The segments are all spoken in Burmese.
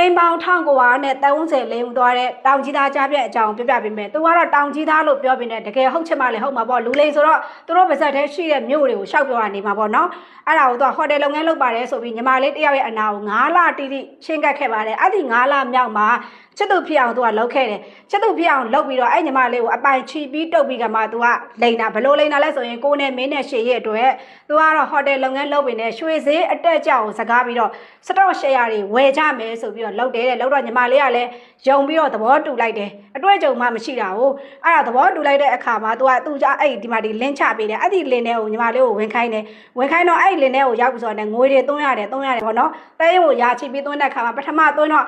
တိမ်ပေါင်း1900နဲ့30လိမ်သွားတဲ့တောင်ကြီးသားကြားပြက်အကြောင်းပြပြပေးမယ်။သူကတော့တောင်ကြီးသားလို့ပြောပြီးနေတကယ်ဟုတ်ချင်မှလည်းဟုတ်မှာပေါ့လူလိန်ဆိုတော့သူတို့ပါဇက်ထဲရှိတဲ့မြို့တွေကိုရှောက်ပြောနေမှာပေါ့နော်။အဲ့ဒါကိုသူကဟိုတယ်လုပ်ငန်းလုပ်ပါတယ်ဆိုပြီးညီမလေးတယောက်ရဲ့အနာကို9လတိတိရှင်းကပ်ခဲ့ပါတယ်။အဲ့ဒီ9လမြောက်မှာချစ်သူဖြစ်အောင်သူကလုပ်ခဲ့တယ်။ချစ်သူဖြစ်အောင်လုပ်ပြီးတော့အဲ့ညီမလေးကိုအပိုင်ချီပြီးတုတ်ပြီးကမှသူကလိန်တာဘလို့လိန်တာလဲဆိုရင်ကိုနဲ့မင်းနဲ့ရှေ့ရဲ့အတွက်သူကတော့ဟိုတယ်လုပ်ငန်းလုပ်ပြီးနေရွှေဈေးအတက်ကြောင်စကားပြီးတော့စတော့ရှယ်ယာတွေဝယ်ကြမယ်ဆိုပြီးတော့လုပ်တယ်တဲ့လုပ်တော့ညီမလေးကလည်းယုံပြီးတော့သဘောတူလိုက်တယ်အတွေ့အကြုံမှမရှိတာဟုတ်အဲ့ဒါသဘောတူလိုက်တဲ့အခါမှာသူကသူကြအဲ့ဒီမှာဒီလင်းချပေးတယ်အဲ့ဒီလင်းထဲကိုညီမလေးကိုဝင်ခိုင်းတယ်ဝင်ခိုင်းတော့အဲ့ဒီလင်းထဲကိုရောက်ပြီးဆိုတော့ငွေတွေသွင်းရတယ်သွင်းရတယ်ပေါ့နော်တဲရင်ကိုရာချီပြီးသွင်းတဲ့အခါမှာပထမသွင်းတော့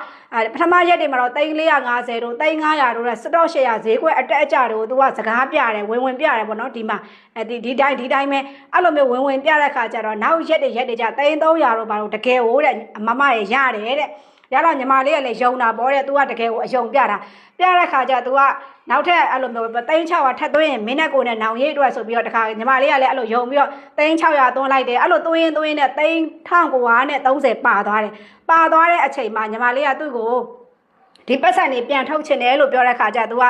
ပထမရက်တွေမှာတော့3450တို့3500တို့နဲ့စတော့ရှယ်ယာဈေးကွက်အတက်အကျတို့သူကစကားပြတယ်ဝင်ဝင်ပြတယ်ပေါ့နော်ဒီမှာအဲဒီဒီတိုင်းဒီတိုင်းပဲအဲ့လိုမျိုးဝင်ဝင်ပြတဲ့ခါကျတော့နောက်ရက်တွေရက်တွေကျ3300တို့ဘာလို့တကယ်ဟိုတဲ့အမမရရတယ်တဲ့ ရတော့ညီမလေးကလည်းယုံတာပေါ့တဲ့ तू ကတကယ်ကိုအယုံပြတာပြတဲ့ခါကျ तू ကနောက်ထပ်အဲ့လိုမျိုး3600ထပ်သွင်းရင်မင်းနဲ့ကိုနဲ့နောင်ရိတ်အတွက်ဆိုပြီးတော့တခါညီမလေးကလည်းအဲ့လိုယုံပြီးတော့3600သွင်းလိုက်တယ်အဲ့လိုသွင်းရင်သွင်းနဲ့3900နဲ့30ပါသွားတယ်ပါသွားတဲ့အချိန်မှာညီမလေးကသူ့ကို ဒီပတ်စံတွေပြန်ထုတ်ချင်တယ်လို့ပြောတဲ့ခါကျ तू က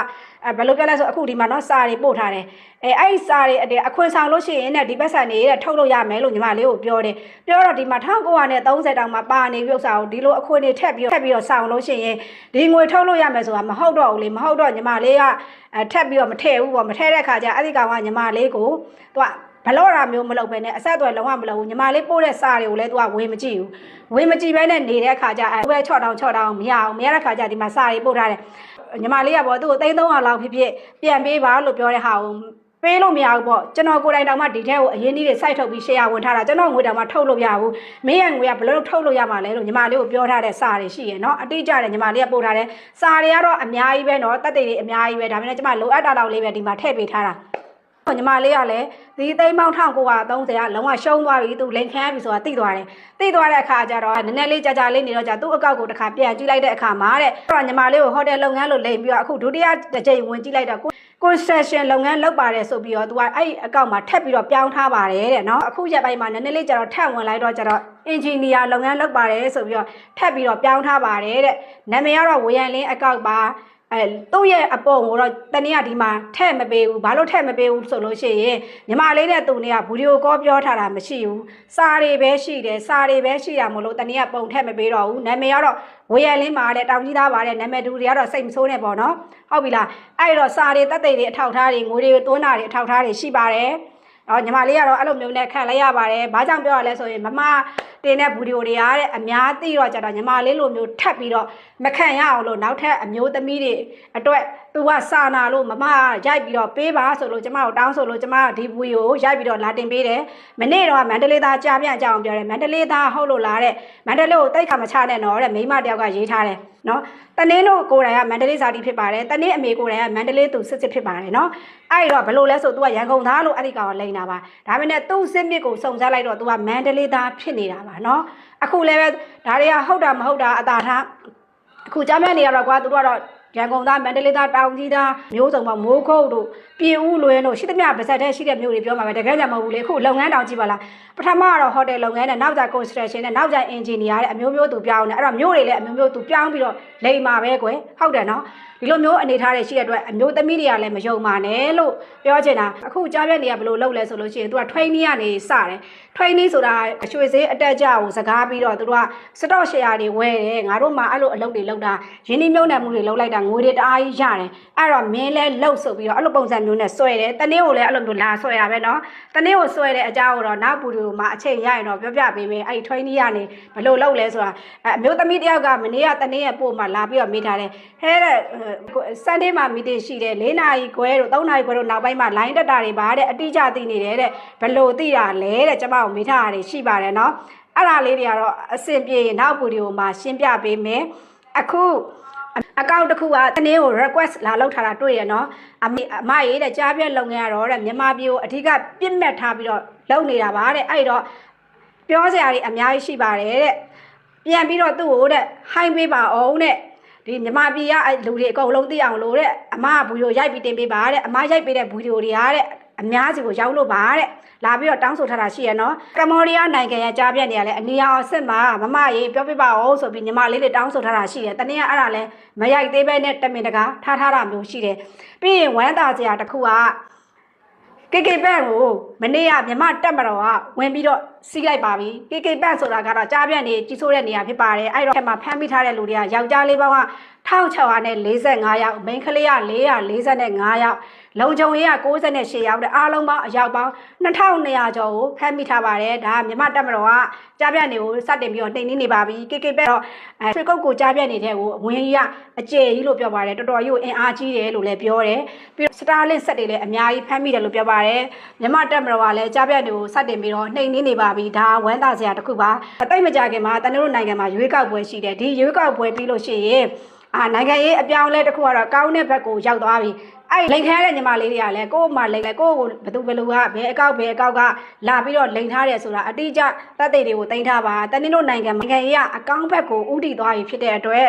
အဲဘယ်လိုပြောလဲဆိုအခုဒီမှာနော်စာတွေပို့ထားတယ်အဲအဲ့ဒီစာတွေအခွင့်ဆောင်လို့ရှိရင်တဲ့ဒီပတ်စံတွေတဲ့ထုတ်လို့ရမယ်လို့ညီမလေးကိုပြောတယ်ပြောတော့ဒီမှာ1930တောင်မှပါနေပြီဥစ္စာကိုဒီလိုအခွင့်တွေထက်ပြီးထက်ပြီးတော့ဆောင်လို့ရှိရင်ဒီငွေထုတ်လို့ရမယ်ဆိုတာမဟုတ်တော့ဘူးလေမဟုတ်တော့ညီမလေးကအဲထက်ပြီးတော့မထည့်ဘူးပေါ့မထည့်တဲ့ခါကျအဲ့ဒီကောင်ကညီမလေးကိုသူက ဘလော့တာမျိုးမလုပ်ဘဲနဲ့အဆက်အသွယ်လုံးဝမလုပ်ဘူးညီမလေးပို့တဲ့စာတွေကိုလည်းသူကဝေးမကြည့်ဘူးဝေးမကြည့်ဘဲနဲ့နေတဲ့အခါကျအဲဘဲ6တောင်6တောင်မရအောင်မရတဲ့ခါကျဒီမှာစာတွေပို့ထားတယ်ညီမလေးကပေါ့သူ့ကို3300လောက်ဖြစ်ဖြစ်ပြန်ပေးပါလို့ပြောတဲ့ဟာကိုပေးလို့မရဘူးပေါ့ကျွန်တော်ကိုယ်တိုင်တောင်မှဒီထဲကိုအရင်ကြီးတွေစိုက်ထုတ်ပြီး share ဝင်ထားတာကျွန်တော်ငွေတောင်မှထုတ်လို့ရဘူးမင်းရဲ့ငွေကဘယ်လိုထုတ်လို့ရမှာလဲလို့ညီမလေးကိုပြောထားတဲ့စာတွေရှိရယ်နော်အတိအကျတယ်ညီမလေးကပို့ထားတယ်စာတွေကတော့အများကြီးပဲနော်တက်တွေတွေအများကြီးပဲဒါပေမဲ့ကျွန်မလိုအပ်တာတော့လေးပဲဒီမှာထည့်ပေးထားတာ ညီမလေးကလည်းဒီသိန်းပေါင်း1930ကလုံးဝရှုံးသွားပြီသူလိန်ခမ်းပြီဆိုတာသိသွားတယ်သိသွားတဲ့အခါကျတော့နည်းနည်းလေးကြာကြာလေးနေတော့ကြာသူ့အကောက်ကိုတစ်ခါပြန်ကြည့်လိုက်တဲ့အခါမှာတဲ့အဲ့တော့ညီမလေးကိုဟိုတယ်လုပ်ငန်းလို့လိန်ပြီးတော့အခုဒုတိယတစ်ကြိမ်ဝင်ကြည့်လိုက်တော့ construction လုပ်ငန်းလုပ်ပါတယ်ဆိုပြီးတော့သူကအဲ့အကောက်မှာထပ်ပြီးတော့ပြောင်းထားပါတယ်တဲ့နော်အခုရက်ပိုင်းမှာနည်းနည်းလေးကျတော့ထပ်ဝင်လိုက်တော့ကျတော့ engineer လုပ်ငန်းလုပ်ပါတယ်ဆိုပြီးတော့ထပ်ပြီးတော့ပြောင်းထားပါတယ်တဲ့နာမည်ကတော့ဝေယံလင်းအကောက်ပါ အဲသူ့ရဲ့အပေါ်ကိုတော့တနေ့ကဒီမှာထဲ့မပေးဘူးဘာလို့ထဲ့မပေးဘူးဆိုလို့ရှိရင်ညီမလေးနဲ့သူနေကဗီဒီယိုကောပြောထားတာမရှိဘူးစာတွေပဲရှိတယ်စာတွေပဲရှိတာမလို့တနေ့ကပုံထည့်မပေးတော့ဘူးနာမည်ကတော့ဝေရလင်းပါတဲ့တောင်ကြီးသားပါတဲ့နာမည်တူတွေကတော့စိတ်မဆိုးနဲ့ပေါ့နော်ဟုတ်ပြီလားအဲ့တော့စာတွေတက်တဲ့တွေအထောက်ထားတွေငွေတွေသွင်းတာတွေအထောက်ထားတွေရှိပါတယ်တော့ညီမလေးကတော့အဲ့လိုမျိုးနဲ့ခံလိုက်ရပါတယ်။ဘာကြောင့်ပြောရလဲဆိုရင်မမ တင်တဲ့ဗီဒီယိုတွေကတဲ့အများသိတော့ကြတော့ညီမလေးလိုမျိုးထပ်ပြီးတော့မခံရအောင်လို့နောက်ထပ်အမျိုးသမီးတွေအတွက် သူကစာနာလို့မမရိုက်ပြီးတော့ပေးပါဆိုလို့ကျမကိုတောင်းဆိုလို့ကျမကဒီဗီဒီယိုကိုရိုက်ပြီးတော့လာတင်ပေးတယ်။မနေ့တော့မန္တလေးသားကြားပြန့်ကြအောင်ပြောတယ်မန္တလေးသားဟုတ်လို့လားတဲ့မန္တလေးကိုတိတ်ခါမချနဲ့တော့တဲ့မိမတယောက်ကရေးထားတယ်နော်။တနင်းတို့ကိုယ်တိုင်ကမန္တလေးဇာတိဖြစ်ပါတယ်။တနင်းအမေကိုယ်တိုင်ကမန္တလေးသူစစ်စစ်ဖြစ်ပါတယ်နော်။အဲ့တော့ဘလို့လဲဆို तू ကရန်ကုန်သားလို့အဲ့ဒီကောင်ကလိန်တာပါ။ဒါပေမဲ့သူ့စစ်မြစ်ကိုစုံစမ်းလိုက်တော့ तू ကမန္တလေးသားဖြစ်နေတာပါနော်။အခုလည်းပဲဒါတွေကဟုတ်တာမဟုတ်တာအသာထားအခုကြားမဲ့နေရတော့ကွာသူတို့ကတော့ ရန်ကုန်သားမန္တလေးသားတောင်ကြီးသားမျိုးစုံပေါ့မိုးခုတ်တို့ပြင်ဦးလွင်တို့ရှိသမျှပါဇက်ထဲရှိတဲ့မျိုးတွေပြောမှာပဲတကယ်ကြမဟုတ်ဘူးလေအခုလုပ်ငန်းတောင်ကြည့်ပါလားပထမကတော့ဟိုတယ်လုပ်ငန်းနဲ့နောက်ကျ construction နဲ့နောက်ကျ engineer တဲ့အမျိုးမျိုးသူပြောင်းနေအဲ့တော့မျိုးတွေလည်းအမျိုးမျိုးသူပြောင်းပြီးတော့လိမ်မာပဲကွယ်ဟုတ်တယ်နော်ဒီလိုမျိုးအနေထားတွေရှိတဲ့အတွက်အမျိုးသမီးတွေကလည်းမယုံပါနဲ့လို့ပြောချင်တာအခုကြားပြက်နေကဘယ်လိုလုပ်လဲဆိုလို့ရှိရင်သူက training ကနေစတယ် training ဆိုတာအရွှေဈေးအတက်ကြကိုစကားပြီးတော့သူတို့က stock share တွေဝယ်တယ်ငါတို့မှအဲ့လိုအလုပ်တွေလုပ်တာရင်းနှီးမြှုပ်နှံမှုတွေလုပ်လိုက်တာငွေတွေတအားကြီးရတယ်အဲ့တော့မင်းလဲလှုပ်ဆိုပြီးတော့အဲ့လိုပုံစံမျိုးနဲ့ဆွဲတယ်တနေ့ကိုလည်းအဲ့လိုမျိုးလာဆွဲတာပဲเนาะတနေ့ကိုဆွဲတဲ့အကြောင်းကိုတော့နောက်ပူတူမှာအချိန်ရရင်တော့ပြောပြပေးမယ်အဲ့ training ကနေဘယ်လိုလုပ်လဲဆိုတာအမျိုးသမီးတယောက်ကမနေ့ကတနေ့ရဲ့ပို့မှာလာပြီးတော့မေးထားတယ်ဟဲတဲ့ Sunday မှာ meeting ရှိတယ်၄နာရီခွဲတို့၃နာရီခွဲတို့နောက်ပိုင်းမှာ line တက်တာတွေပါတဲ့အတိအကျသိနေတယ်တဲ့ဘယ်လိုသိတာလဲတဲ့ကျမကိုမေးထားတာတွေရှိပါတယ်နော်အဲ့ဒါလေးတွေကတော့အဆင်ပြေရင်နောက်ဗီဒီယိုမှာရှင်းပြပေးမယ်အခုအကောင့်တစ်ခုကတနေ့ကို request လာလောက်ထားတာတွေ့ရနော်အမအမရေးတဲ့ကြားပြက်လုပ်ငန်းကတော့တဲ့မြန်မာပြည်ကိုအဓိကပြစ်မှတ်ထားပြီးတော့လုပ်နေတာပါတဲ့အဲ့တော့ပြောစရာတွေအများကြီးရှိပါတယ်တဲ့ပြန်ပြီးတော့သူ့ကိုတဲ့ high ပေးပါအောင်တဲ့ ဒီမြမပြည်ကအဲ့လူတွေအကုန်လုံးသိအောင်လို့တဲ့အမကဗီဒီယိုရိုက်ပြီးတင်ပေးပါတဲ့အမရိုက်ပေးတဲ့ဗီဒီယိုတွေကတဲ့အများစီကိုရောက်လို့ပါတဲ့လာပြီးတော့တောင်းဆိုထားတာရှိရနော်ကမ္ဘောဒီးယားနိုင်ငံရဲ့ကြားပြတ်နေရလဲအနီရောင်အစ်စ်မှာမမရေးပြောပြပါဦးဆိုပြီးညီမလေးတွေတောင်းဆိုထားတာရှိတယ်တနေ့ကအဲ့ဒါလဲမရိုက်သေးပဲနဲ့တမင်တကာထားထားတာမျိုးရှိတယ်ပြီးရင်ဝမ်းသာစရာတစ်ခုကကေကေပန့်ကိုမနေ့ကမြမတက်မတော်ကဝင်ပြီးတော့ စီးလိုက်ပါပြီကေကေပန့်ဆိုတာကတော့ကြားပြန့်နေကြီးဆိုးတဲ့နေရာဖြစ်ပါတယ်အဲ့တော့အဲ့မှာဖမ်းမိထားတဲ့လူတွေကယောက်ျားလေးပေါင်းက1645ယောက်မိန်းကလေးက445ယောက်လုံခြုံရေးက68ယောက်တဲ့အားလုံးပေါင်းအယောက်ပေါင်း2200ကျော်ကိုဖမ်းမိထားပါတယ်ဒါကမြမတက်မတော်ကကြားပြန့်နေကိုစတင်ပြီးတော့နှိမ်နှင်းနေပါပြီကေကေပန့်တော့အဲဖရကုတ်ကိုကြားပြန့်နေတဲ့ကိုဝင်ကြီးကအကျယ်ကြီးလို့ပြောပါတယ်တော်တော်ကြီးကိုအင်အားကြီးတယ်လို့လည်းပြောတယ်ပြီးတော့စတာလင့်ဆက်တွေလည်းအများကြီးဖမ်းမိတယ်လို့ပြောပါတယ်မြမတက်မတော်ကလည်းကြားပြန့်နေကိုစတင်ပြီးတော့နှိမ်နှင်းနေပါပြီဒါဝမ်းသာစရာတစ်ခုပါအတိတ်မကြခင်မှာတနင်္ဂနွေနိုင်ငံမှာရွေးကောက်ပွဲရှိတယ်ဒီရွေးကောက်ပွဲပြီးလို့ရှိရင်အာနိုင်ငံရေးအပြောင်းအလဲတစ်ခုကတော့ကောင်းတဲ့ဘက်ကိုရောက်သွားပြီအဲ့လိန်ခဲတဲ့ညီမလေးတွေကလည်းကိုယ့်မှာလိန်လဲကိုယ့်ကိုဘယ်သူဘယ်လူကဘယ်အကောက်ဘယ်အကောက်ကလာပြီးတော့လိန်ထားတယ်ဆိုတာအတိအကျတပ်တွေတွေကိုတင်ထားပါတနင်္ဂနွေနိုင်ငံမှာနိုင်ငံရေးကအကောင်းဘက်ကိုဥတည်သွားပြီဖြစ်တဲ့အတွက်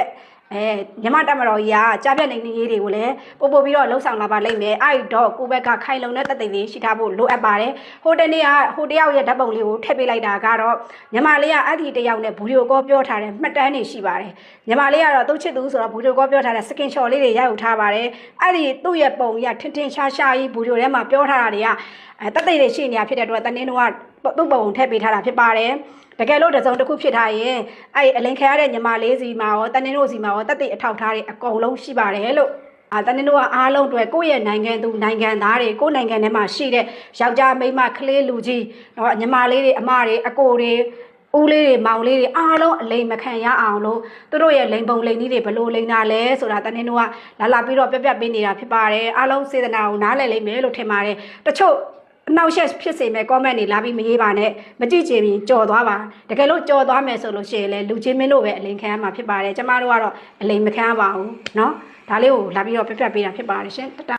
အဲမြမတက်မတော်ကြီးကကြားပြတ်နေနေရေးတွေကိုလည်းပို့ပို့ပြီးတော့လှုပ်ဆောင်လာပါလိမ့်မယ်အဲ့တော့ကိုဘက်ကခိုင်လုံတဲ့တက်တွေလေးရှိထားဖို့လိုအပ်ပါတယ်ဟိုတနေ့ကဟိုတယောက်ရဲ့ဓာတ်ပုံလေးကိုထည့်ပေးလိုက်တာကတော့ညီမလေးကအဲ့ဒီတယောက်နဲ့ဘူဒီယိုကောပြောထားတဲ့မှတ်တမ်းတွေရှိပါတယ်ညီမလေးကတော့သူ့ချစ်သူဆိုတော့ဘူဒီယိုကောပြောထားတဲ့စကင်ရှော့လေးတွေရိုက်ယူထားပါတယ်အဲ့ဒီသူ့ရဲ့ပုံကြီးကထင်ထင်ရှားရှားကြီးဘူဒီယိုထဲမှာပြောထားတာတွေကအဲတက်တွေတွေရှိနေတာဖြစ်တဲ့အတွက်တနေ့တော့ သူ့ပုံထည့်ပေးထားတာဖြစ်ပါတယ်တကယ်လို့တစုံတစ်ခုဖြစ်ထားရင်အဲ့အလင်ခဲရတဲ့ညီမလေးစီမှာရောတနင်္တို့စီမှာရောတက်တွေအထောက်ထားတွေအကုန်လုံးရှိပါတယ်လို့အာတနင်တို့ကအားလုံးတွေကိုယ့်ရဲ့နိုင်ငံသူနိုင်ငံသားတွေကိုယ့်နိုင်ငံထဲမှာရှိတဲ့ယောက်ျားမိန်းမကလေးလူကြီးတော့ညီမလေးတွေအမတွေအကိုတွေဦးလေးတွေမောင်လေးတွေအားလုံးအလိမ်မခံရအောင်လို့သူတို့ရဲ့လိန်ပုံလိန်ကြီးတွေဘလို့လိန်တာလဲဆိုတာတနင်တို့ကလာလာပြီးတော့ပြက်ပြက်ပေးနေတာဖြစ်ပါတယ်အားလုံးစေတနာကိုနားလည်လိမ့်မယ်လို့ထင်ပါတယ်တချို့ အနောက်ရှက်ဖြစ်စေမဲ့ comment တွေလာပြီးမရေးပါနဲ့မကြည့်ချင်ရင်ကြော်သွားပါတကယ်လို့ကြော်သွားမယ်ဆိုလို့ရှိရင်လည်းလူချင်းမင်းတို့ပဲအလိန်ခံရမှာဖြစ်ပါတယ်ကျမတို့ကတော့အလိန်မခံရပါဘူးเนาะဒါလေးကိုလာပြီးတော့ပြပြပေးတာဖြစ်ပါတယ်ရှင်တတ